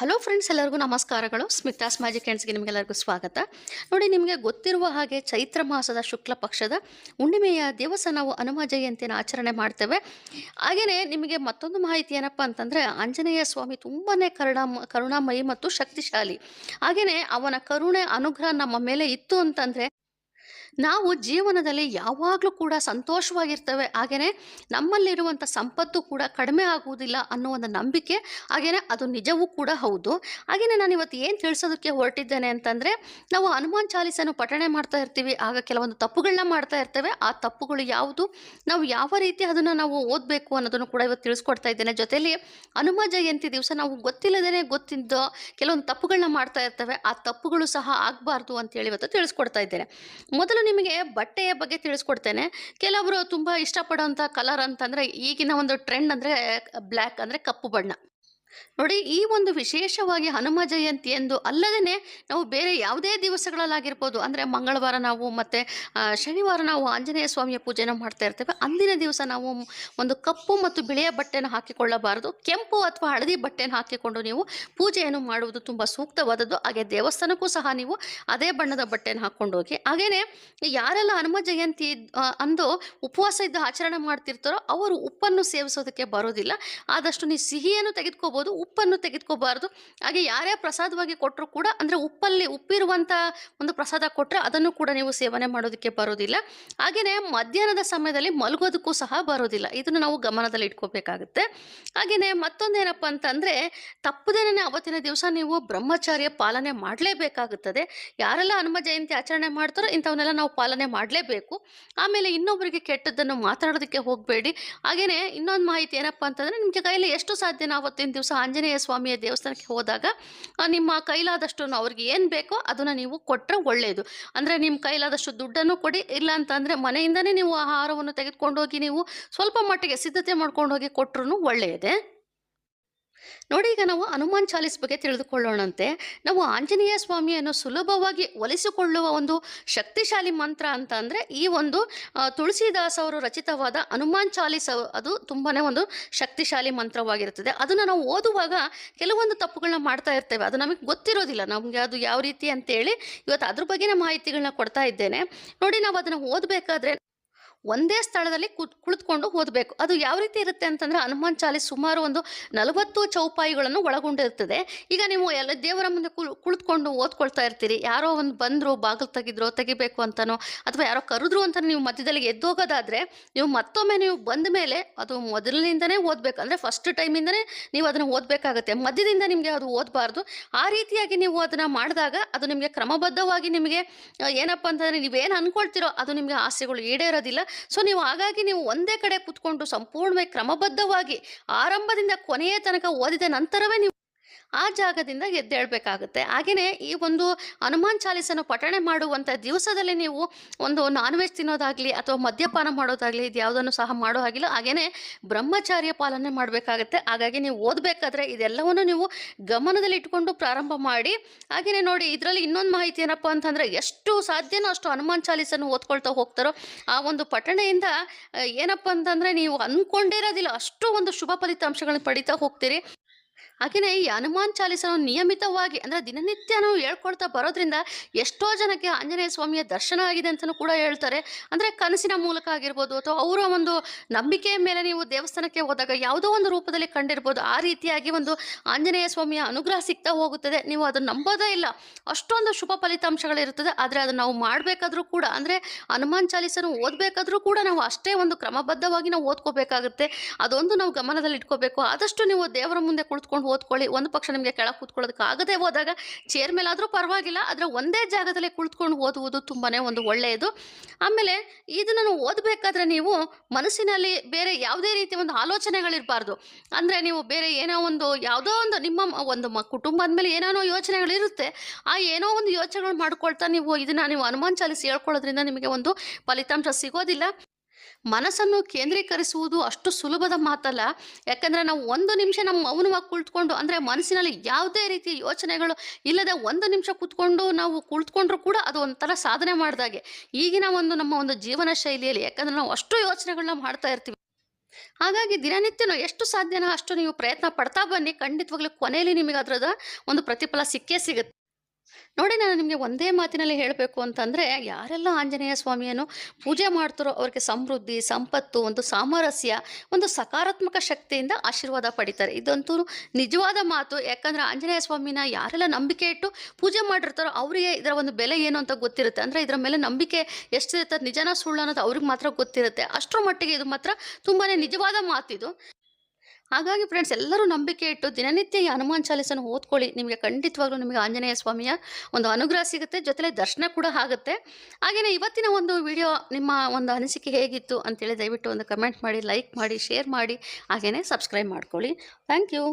Hello friends ಎಲ್ಲರಿಗೂ ನಮಸ್ಕಾರಗಳು. Smitha's magic ಹ್ಯಾಂಡ್ಸ್ಗೆ ನಿಮಗೆಲ್ಲರಿಗೂ ಸ್ವಾಗತ. ನೋಡಿ, ನಿಮಗೆ ಗೊತ್ತಿರುವ ಹಾಗೆ ಚೈತ್ರ ಮಾಸದ ಶುಕ್ಲ ಪಕ್ಷದ ಹುಣ್ಣಿಮೆಯ ದಿವಸ ನಾವು ಹನುಮ ಜಯಂತಿಯನ್ನು ಆಚರಣೆ ಮಾಡ್ತೇವೆ. ಹಾಗೆಯೇ ನಿಮಗೆ ಮತ್ತೊಂದು ಮಾಹಿತಿ ಏನಪ್ಪ ಅಂತಂದರೆ, ಆಂಜನೇಯ ಸ್ವಾಮಿ ತುಂಬಾ ಕರುಣಾ, ಕರುಣಾಮಯಿ ಮತ್ತು ಶಕ್ತಿಶಾಲಿ. ಹಾಗೆಯೇ ಅವನ ಕರುಣೆ, ಅನುಗ್ರಹ ನಮ್ಮ ಮೇಲೆ ಇತ್ತು ಅಂತಂದರೆ ನಾವು ಜೀವನದಲ್ಲಿ ಯಾವಾಗಲೂ ಕೂಡ ಸಂತೋಷವಾಗಿರ್ತೇವೆ. ಹಾಗೆಯೇ ನಮ್ಮಲ್ಲಿರುವಂಥ ಸಂಪತ್ತು ಕೂಡ ಕಡಿಮೆ ಆಗುವುದಿಲ್ಲ ಅನ್ನೋ ಒಂದು ನಂಬಿಕೆ ಹಾಗೆಯೇ ಅದು ನಿಜವೂ ಕೂಡ ಹೌದು. ಹಾಗೆಯೇ ನಾನು ಇವತ್ತು ಏನು ತಿಳಿಸೋದಕ್ಕೆ ಹೊರಟಿದ್ದೇನೆ ಅಂತಂದರೆ, ನಾವು ಹನುಮಾನ್ ಚಾಲಿಸನ್ನು ಪಠಣೆ ಮಾಡ್ತಾ ಇರ್ತೀವಿ, ಆಗ ಕೆಲವೊಂದು ತಪ್ಪುಗಳನ್ನ ಮಾಡ್ತಾ ಇರ್ತೇವೆ. ಆ ತಪ್ಪುಗಳು ಯಾವುದು? ನಾವು ಯಾವ ರೀತಿ ಅದನ್ನು ನಾವು ಓದಬೇಕು ಅನ್ನೋದನ್ನು ಕೂಡ ಇವತ್ತು ತಿಳಿಸ್ಕೊಡ್ತಾ ಇದ್ದೇನೆ. ಜೊತೆಯಲ್ಲಿ ಹನುಮ ಜಯಂತಿ ದಿವಸ ನಾವು ಗೊತ್ತಿಲ್ಲದೇ ಗೊತ್ತಿದ್ದ ಕೆಲವೊಂದು ತಪ್ಪುಗಳನ್ನ ಮಾಡ್ತಾ ಇರ್ತೇವೆ. ಆ ತಪ್ಪುಗಳು ಸಹ ಆಗಬಾರ್ದು ಅಂತೇಳಿ ಇವತ್ತು ತಿಳಿಸ್ಕೊಡ್ತಾ ಇದ್ದೇನೆ. ಮೊದಲು ನಿಮಗೆ ಬಟ್ಟೆಯ ಬಗ್ಗೆ ತಿಳಿಸ್ಕೊಡ್ತೇನೆ. ಕೆಲವರು ತುಂಬ ಇಷ್ಟಪಡೋಂಥ ಕಲರ್ ಅಂತಂದರೆ ಈಗಿನ ಒಂದು ಟ್ರೆಂಡ್ ಅಂದರೆ ಬ್ಲ್ಯಾಕ್ ಅಂದರೆ ಕಪ್ಪು ಬಣ್ಣ. ನೋಡಿ, ಈ ಒಂದು ವಿಶೇಷವಾಗಿ ಹನುಮ ಜಯಂತಿ ಎಂದು ಅಲ್ಲದೇ ನಾವು ಬೇರೆ ಯಾವುದೇ ದಿವಸಗಳಲ್ಲಾಗಿರ್ಬೋದು, ಅಂದರೆ ಮಂಗಳವಾರ ನಾವು ಮತ್ತು ಶನಿವಾರ ನಾವು ಆಂಜನೇಯ ಸ್ವಾಮಿಯ ಪೂಜೆನ ಮಾಡ್ತಾ ಇರ್ತೇವೆ. ಅಂದಿನ ದಿವಸ ನಾವು ಒಂದು ಕಪ್ಪು ಮತ್ತು ಬಿಳಿಯ ಬಟ್ಟೆನ ಹಾಕಿಕೊಳ್ಳಬಾರದು. ಕೆಂಪು ಅಥವಾ ಹಳದಿ ಬಟ್ಟೆನ ಹಾಕಿಕೊಂಡು ನೀವು ಪೂಜೆಯನ್ನು ಮಾಡುವುದು ತುಂಬ ಸೂಕ್ತವಾದದ್ದು. ಹಾಗೆ ದೇವಸ್ಥಾನಕ್ಕೂ ಸಹ ನೀವು ಅದೇ ಬಣ್ಣದ ಬಟ್ಟೆನ ಹಾಕ್ಕೊಂಡು ಹೋಗಿ ಹಾಗೆಯೇ ಯಾರೆಲ್ಲ ಹನುಮ ಜಯಂತಿ ಅಂದು ಉಪವಾಸ ಇದ್ದು ಆಚರಣೆ ಮಾಡ್ತಿರ್ತಾರೋ, ಅವರು ಉಪ್ಪನ್ನು ಸೇವಿಸೋದಕ್ಕೆ ಬರೋದಿಲ್ಲ. ಆದಷ್ಟು ನೀವು ಸಿಹಿಯನ್ನು ತೆಗೆದುಕೋಬೋದು. ಉಪ್ಪನ್ನು ತೆಗೆದುಕೋಬಾರ್ದು. ಹಾಗೆ ಯಾರೇ ಪ್ರಸಾದವಾಗಿ ಕೊಟ್ಟರು ಕೂಡ, ಅಂದರೆ ಉಪ್ಪಲ್ಲಿ ಉಪ್ಪಿರುವಂಥ ಒಂದು ಪ್ರಸಾದ ಕೊಟ್ಟರೆ ಅದನ್ನು ಕೂಡ ನೀವು ಸೇವನೆ ಮಾಡೋದಕ್ಕೆ ಬರೋದಿಲ್ಲ. ಹಾಗೆಯೇ ಮಧ್ಯಾಹ್ನದ ಸಮಯದಲ್ಲಿ ಮಲಗೋದಕ್ಕೂ ಸಹ ಬರೋದಿಲ್ಲ. ಇದನ್ನು ನಾವು ಗಮನದಲ್ಲಿ ಇಟ್ಕೋಬೇಕಾಗುತ್ತೆ. ಹಾಗೆಯೇ ಮತ್ತೊಂದೇನಪ್ಪ ಅಂತಂದರೆ ತಪ್ಪದೇನೆ ಅವತ್ತಿನ ದಿವಸ ನೀವು ಬ್ರಹ್ಮಚಾರ್ಯ ಪಾಲನೆ ಮಾಡಲೇಬೇಕಾಗುತ್ತದೆ. ಯಾರೆಲ್ಲ ಹನುಮ ಜಯಂತಿ ಆಚರಣೆ ಮಾಡ್ತಾರೋ ಇಂಥವನ್ನೆಲ್ಲ ನಾವು ಪಾಲನೆ ಮಾಡಲೇಬೇಕು. ಆಮೇಲೆ ಇನ್ನೊಬ್ಬರಿಗೆ ಕೆಟ್ಟದ್ದನ್ನು ಮಾತಾಡೋದಕ್ಕೆ ಹೋಗಬೇಡಿ. ಹಾಗೆಯೇ ಇನ್ನೊಂದು ಮಾಹಿತಿ ಏನಪ್ಪ ಅಂತಂದರೆ, ನಿಮಗೆ ಕೈಯಲ್ಲಿ ಎಷ್ಟು ಸಾಧ್ಯನ ಆವತ್ತಿನ ದಿವಸ ಆಂಜನೇಯ ಸ್ವಾಮಿಯ ದೇವಸ್ಥಾನಕ್ಕೆ ಹೋದಾಗ ನಿಮ್ಮ ಕೈಲಾದಷ್ಟು ಅವ್ರಿಗೆ ಏನು ಬೇಕೋ ಅದನ್ನು ನೀವು ಕೊಟ್ಟರೆ ಒಳ್ಳೆಯದು ಅಂದರೆ ನಿಮ್ಮ ಕೈಲಾದಷ್ಟು ದುಡ್ಡನ್ನು ಕೊಡಿ, ಇಲ್ಲ ಅಂತಂದರೆ ಮನೆಯಿಂದನೇ ನೀವು ಆಹಾರವನ್ನು ತೆಗೆದುಕೊಂಡೋಗಿ ನೀವು ಸ್ವಲ್ಪ ಮಟ್ಟಿಗೆ ಸಿದ್ಧತೆ ಮಾಡ್ಕೊಂಡು ಹೋಗಿ ಕೊಟ್ಟರು ಒಳ್ಳೆಯದೇ ನೋಡಿ ಈಗ ನಾವು ಹನುಮಾನ್ ಚಾಲೀಸ್ ಬಗ್ಗೆ ತಿಳಿದುಕೊಳ್ಳೋಣಂತೆ. ನಾವು ಆಂಜನೇಯ ಸ್ವಾಮಿಯನ್ನು ಸುಲಭವಾಗಿ ಒಲಿಸಿಕೊಳ್ಳುವ ಒಂದು ಶಕ್ತಿಶಾಲಿ ಮಂತ್ರ ಅಂತ ಅಂದರೆ ಈ ಒಂದು ತುಳಸಿದಾಸ್ ಅವರು ರಚಿತವಾದ ಹನುಮಾನ್ ಚಾಲೀಸ್ ಅದು ತುಂಬಾ ಒಂದು ಶಕ್ತಿಶಾಲಿ ಮಂತ್ರವಾಗಿರುತ್ತದೆ. ಅದನ್ನು ನಾವು ಓದುವಾಗ ಕೆಲವೊಂದು ತಪ್ಪುಗಳನ್ನ ಮಾಡ್ತಾ ಇರ್ತೇವೆ. ಅದು ನಮಗೆ ಗೊತ್ತಿರೋದಿಲ್ಲ. ನಮಗೆ ಅದು ಯಾವ ರೀತಿ ಅಂತೇಳಿ ಇವತ್ತು ಅದ್ರ ಬಗ್ಗೆನೇ ಮಾಹಿತಿಗಳನ್ನ ಕೊಡ್ತಾ ಇದ್ದೇನೆ. ನೋಡಿ ನಾವು ಅದನ್ನು ಓದಬೇಕಾದ್ರೆ ಒಂದೇ ಸ್ಥಳದಲ್ಲಿ ಕುತ್, ಕುಳಿತುಕೊಂಡು ಓದಬೇಕು. ಅದು ಯಾವ ರೀತಿ ಇರುತ್ತೆ ಅಂತಂದ್ರೆ ಹನುಮಾನ್ ಚಾಲೀಸ್ ಸುಮಾರು ಒಂದು ನಲವತ್ತು ಚೌಪಾಯಿಗಳನ್ನು ಒಳಗೊಂಡಿರುತ್ತದೆ ಈಗ ನೀವು ಎಲ್ಲ ದೇವರ ಮುಂದೆ ಕುಳ್ ಕುಳಿತುಕೊಂಡು ಓದ್ಕೊಳ್ತಾ ಇರ್ತೀರಿ. ಯಾರೋ ಒಂದು ಬಂದರು, ಬಾಗಿಲು ತೆಗಿದ್ರು, ತೆಗಿಬೇಕು ಅಂತನೋ, ಅಥವಾ ಯಾರೋ ಕರೆದ್ರು ಅಂತ ನೀವು ಮಧ್ಯದಲ್ಲಿ ಎದ್ದೋಗೋದಾದರೆ, ನೀವು ಮತ್ತೊಮ್ಮೆ ನೀವು ಬಂದ ಮೇಲೆ ಅದು ಮೊದಲಿನಿಂದನೇ ಓದಬೇಕು. ಅಂದರೆ ಫಸ್ಟ್ ಟೈಮಿಂದನೇ ನೀವು ಅದನ್ನು ಓದಬೇಕಾಗುತ್ತೆ. ಮಧ್ಯದಿಂದ ನಿಮಗೆ ಅದು ಓದಬಾರ್ದು. ಆ ರೀತಿಯಾಗಿ ನೀವು ಅದನ್ನು ಮಾಡಿದಾಗ ಅದು ನಿಮಗೆ ಕ್ರಮಬದ್ಧವಾಗಿ ನಿಮಗೆ ಏನಪ್ಪ ಅಂತಂದರೆ ನೀವೇನು ಅನ್ಕೊಳ್ತೀರೋ ಅದು ನಿಮಗೆ ಆಸೆಗಳು ಈಡೇರೋದಿಲ್ಲ. ಸೊ ನೀವು ಹಾಗಾಗಿ ನೀವು ಒಂದೇ ಕಡೆ ಕೂತ್ಕೊಂಡು ಸಂಪೂರ್ಣವಾಗಿ ಕ್ರಮಬದ್ಧವಾಗಿ ಆರಂಭದಿಂದ ಕೊನೆಯ ತನಕ ಓದಿದ ನಂತರವೇ ನೀವು ಆ ಜಾಗದಿಂದ ಎದ್ದೇಳಬೇಕಾಗುತ್ತೆ. ಹಾಗೆಯೇ ಈ ಒಂದು ಹನುಮಾನ್ ಚಾಲೀಸನ್ನು ಪಠಣೆ ಮಾಡುವಂಥ ದಿವಸದಲ್ಲಿ ನೀವು ಒಂದು ನಾನ್ ವೆಜ್ ತಿನ್ನೋದಾಗಲಿ ಅಥವಾ ಮದ್ಯಪಾನ ಮಾಡೋದಾಗಲಿ ಇದು ಯಾವುದನ್ನು ಸಹ ಮಾಡೋ ಹಾಗಿಲ್ಲ. ಹಾಗೆಯೇ ಬ್ರಹ್ಮಚಾರ್ಯ ಪಾಲನೆ ಮಾಡಬೇಕಾಗುತ್ತೆ. ಹಾಗಾಗಿ ನೀವು ಓದಬೇಕಾದ್ರೆ ಇದೆಲ್ಲವನ್ನು ನೀವು ಗಮನದಲ್ಲಿ ಇಟ್ಕೊಂಡು ಪ್ರಾರಂಭ ಮಾಡಿ. ಹಾಗೆಯೇ ನೋಡಿ ಇದರಲ್ಲಿ ಇನ್ನೊಂದು ಮಾಹಿತಿ ಏನಪ್ಪ ಅಂತಂದರೆ ಎಷ್ಟು ಸಾಧ್ಯನೋ ಅಷ್ಟು ಹನುಮಾನ್ ಚಾಲೀಸನ್ನು ಓದ್ಕೊಳ್ತಾ ಹೋಗ್ತಾರೋ ಆ ಒಂದು ಪಠಣೆಯಿಂದ, ಏನಪ್ಪ ಅಂತಂದರೆ ನೀವು ಅಂದ್ಕೊಂಡಿರೋದಿಲ್ಲ ಅಷ್ಟು ಒಂದು ಶುಭ ಫಲಿತಾಂಶಗಳನ್ನು ಪಡಿತಾ ಹೋಗ್ತೀರಿ. ಹಾಗೆಯೇ ಈ ಹನುಮಾನ್ ಚಾಲಿಸನ್ನು ನಿಯಮಿತವಾಗಿ ಅಂದರೆ ದಿನನಿತ್ಯ ನಾವು ಹೇಳ್ಕೊಳ್ತಾ ಬರೋದ್ರಿಂದ ಎಷ್ಟೋ ಜನಕ್ಕೆ ಆಂಜನೇಯ ಸ್ವಾಮಿಯ ದರ್ಶನ ಆಗಿದೆ ಅಂತಲೂ ಕೂಡ ಹೇಳ್ತಾರೆ. ಅಂದರೆ ಕನಸಿನ ಮೂಲಕ ಆಗಿರ್ಬೋದು ಅಥವಾ ಅವರ ಒಂದು ನಂಬಿಕೆಯ ಮೇಲೆ ನೀವು ದೇವಸ್ಥಾನಕ್ಕೆ ಹೋದಾಗ ಯಾವುದೋ ಒಂದು ರೂಪದಲ್ಲಿ ಕಂಡಿರ್ಬೋದು, ಆ ರೀತಿಯಾಗಿ ಒಂದು ಆಂಜನೇಯ ಸ್ವಾಮಿಯ ಅನುಗ್ರಹ ಸಿಗ್ತಾ ಹೋಗುತ್ತದೆ. ನೀವು ಅದನ್ನು ನಂಬೋದೇ ಇಲ್ಲ. ಅಷ್ಟೊಂದು ಶುಭ ಫಲಿತಾಂಶಗಳಿರುತ್ತದೆ ಆದರೆ ಅದನ್ನು ನಾವು ಮಾಡಬೇಕಾದ್ರೂ ಕೂಡ ಅಂದರೆ ಹನುಮಾನ್ ಚಾಲಿಸನ್ನು ಓದಬೇಕಾದ್ರೂ ಕೂಡ ನಾವು ಅಷ್ಟೇ ಒಂದು ಕ್ರಮಬದ್ಧವಾಗಿ ನಾವು ಓದ್ಕೋಬೇಕಾಗುತ್ತೆ. ಅದೊಂದು ನಾವು ಗಮನದಲ್ಲಿ ಇಟ್ಕೋಬೇಕು ಆದಷ್ಟು ನೀವು ದೇವರ ಮುಂದೆ ಕುಳಿತುಕೊಂಡು ಓದ್ಕೊಳ್ಳಿ. ಒಂದು ಪಕ್ಷ ನಿಮಗೆ ಕೆಳಗೆ ಕೂತ್ಕೊಳ್ಳೋದಕ್ಕೆ ಆಗದೆ ಹೋದಾಗ ಚೇರ್ ಮೇಲಾದರೂ ಪರವಾಗಿಲ್ಲ, ಆದರೆ ಒಂದೇ ಜಾಗದಲ್ಲಿ ಕುಳಿತುಕೊಂಡು ಓದುವುದು ತುಂಬಾ ಒಂದು ಒಳ್ಳೆಯದು. ಆಮೇಲೆ ಇದನ್ನು ಓದಬೇಕಾದ್ರೆ ನೀವು ಮನಸ್ಸಿನಲ್ಲಿ ಬೇರೆ ಯಾವುದೇ ರೀತಿಯ ಒಂದು ಆಲೋಚನೆಗಳಿರಬಾರ್ದು. ಅಂದರೆ ನೀವು ಬೇರೆ ಏನೋ ಒಂದು, ಯಾವುದೋ ಒಂದು ನಿಮ್ಮ ಒಂದು ಮ ಕುಟುಂಬ ಅಂದಮೇಲೆ ಏನೇನೋ ಯೋಚನೆಗಳಿರುತ್ತೆ, ಆ ಏನೋ ಒಂದು ಯೋಚನೆಗಳು ಮಾಡ್ಕೊಳ್ತಾ ನೀವು ಇದನ್ನು ನೀವು ಹನುಮಾನ್ ಚಾಲಿಸಿ ಹೇಳ್ಕೊಳ್ಳೋದ್ರಿಂದ ನಿಮಗೆ ಒಂದು ಫಲಿತಾಂಶ ಸಿಗೋದಿಲ್ಲ. ಮನಸ್ಸನ್ನು ಕೇಂದ್ರೀಕರಿಸುವುದು ಅಷ್ಟು ಸುಲಭದ ಮಾತಲ್ಲ. ಯಾಕಂದರೆ ನಾವು ಒಂದು ನಿಮಿಷ ನಮ್ಮ ಮೌನವಾಗಿ ಕುಳಿತುಕೊಂಡು, ಅಂದರೆ ಮನಸ್ಸಿನಲ್ಲಿ ಯಾವುದೇ ರೀತಿಯ ಯೋಚನೆಗಳು ಇಲ್ಲದೆ ಒಂದು ನಿಮಿಷ ಕೂತ್ಕೊಂಡು ನಾವು ಕುಳಿತುಕೊಂಡ್ರೂ ಕೂಡ ಅದು ಒಂಥರ ಸಾಧನೆ ಮಾಡಿದಾಗೆ ಈಗಿನ ಒಂದು ನಮ್ಮ ಒಂದು ಜೀವನ ಶೈಲಿಯಲ್ಲಿ ಯಾಕಂದರೆ ನಾವು ಅಷ್ಟು ಯೋಚನೆಗಳನ್ನ ಮಾಡ್ತಾ ಇರ್ತೀವಿ. ಹಾಗಾಗಿ ದಿನನಿತ್ಯನೂ ಎಷ್ಟು ಸಾಧ್ಯನೋ ಅಷ್ಟು ನೀವು ಪ್ರಯತ್ನ ಪಡ್ತಾ ಬನ್ನಿ. ಖಂಡಿತವಾಗ್ಲೂ ಕೊನೆಯಲ್ಲಿ ನಿಮಗೆ ಅದರದ ಒಂದು ಪ್ರತಿಫಲ ಸಿಕ್ಕೇ ಸಿಗುತ್ತೆ. ನೋಡಿ ನಾನು ನಿಮಗೆ ಒಂದೇ ಮಾತಿನಲ್ಲಿ ಹೇಳಬೇಕು ಅಂತಂದರೆ, ಯಾರೆಲ್ಲ ಆಂಜನೇಯ ಸ್ವಾಮಿಯನ್ನು ಪೂಜೆ ಮಾಡ್ತಾರೋ ಅವರಿಗೆ ಸಮೃದ್ಧಿ, ಸಂಪತ್ತು, ಒಂದು ಸಾಮರಸ್ಯ, ಒಂದು ಸಕಾರಾತ್ಮಕ ಶಕ್ತಿಯಿಂದ ಆಶೀರ್ವಾದ ಪಡಿತಾರೆ. ಇದಂತೂ ನಿಜವಾದ ಮಾತು. ಯಾಕಂದರೆ ಆಂಜನೇಯ ಸ್ವಾಮಿನ ಯಾರೆಲ್ಲ ನಂಬಿಕೆ ಇಟ್ಟು ಪೂಜೆ ಮಾಡಿರ್ತಾರೋ ಅವರಿಗೆ ಇದರ ಒಂದು ಬೆಲೆ ಏನು ಅಂತ ಗೊತ್ತಿರುತ್ತೆ. ಅಂದರೆ ಇದರ ಮೇಲೆ ನಂಬಿಕೆ ಎಷ್ಟಿರುತ್ತೆ, ನಿಜನ ಸುಳ್ಳು ಅನ್ನೋದು ಅವ್ರಿಗೆ ಮಾತ್ರ ಗೊತ್ತಿರುತ್ತೆ. ಅಷ್ಟರ ಮಟ್ಟಿಗೆ ಇದು ಮಾತ್ರ ತುಂಬಾ ನಿಜವಾದ ಮಾತಿದು. ಹಾಗಾಗಿ ಫ್ರೆಂಡ್ಸ್ ಎಲ್ಲರೂ ನಂಬಿಕೆ ಇಟ್ಟು ದಿನನಿತ್ಯ ಈ ಹನುಮಾನ್ ಚಾಲೀಸನ್ನು ಓದ್ಕೊಳ್ಳಿ. ನಿಮಗೆ ಖಂಡಿತವಾಗ್ಲೂ ನಿಮಗೆ ಆಂಜನೇಯ ಸ್ವಾಮಿಯ ಒಂದು ಅನುಗ್ರಹ ಸಿಗುತ್ತೆ. ಜೊತೆಲೆ ದರ್ಶನ ಕೂಡ ಆಗುತ್ತೆ. ಹಾಗೆಯೇ ಇವತ್ತಿನ ಒಂದು ವಿಡಿಯೋ ನಿಮ್ಮ ಒಂದು ಅನಿಸಿಕೆ ಹೇಗಿತ್ತು ಅಂತೇಳಿ ದಯವಿಟ್ಟು ಒಂದು ಕಮೆಂಟ್ ಮಾಡಿ ಲೈಕ್ ಮಾಡಿ ಶೇರ್ ಮಾಡಿ. ಹಾಗೆಯೇ ಸಬ್ಸ್ಕ್ರೈಬ್ ಮಾಡ್ಕೊಳ್ಳಿ. Thank you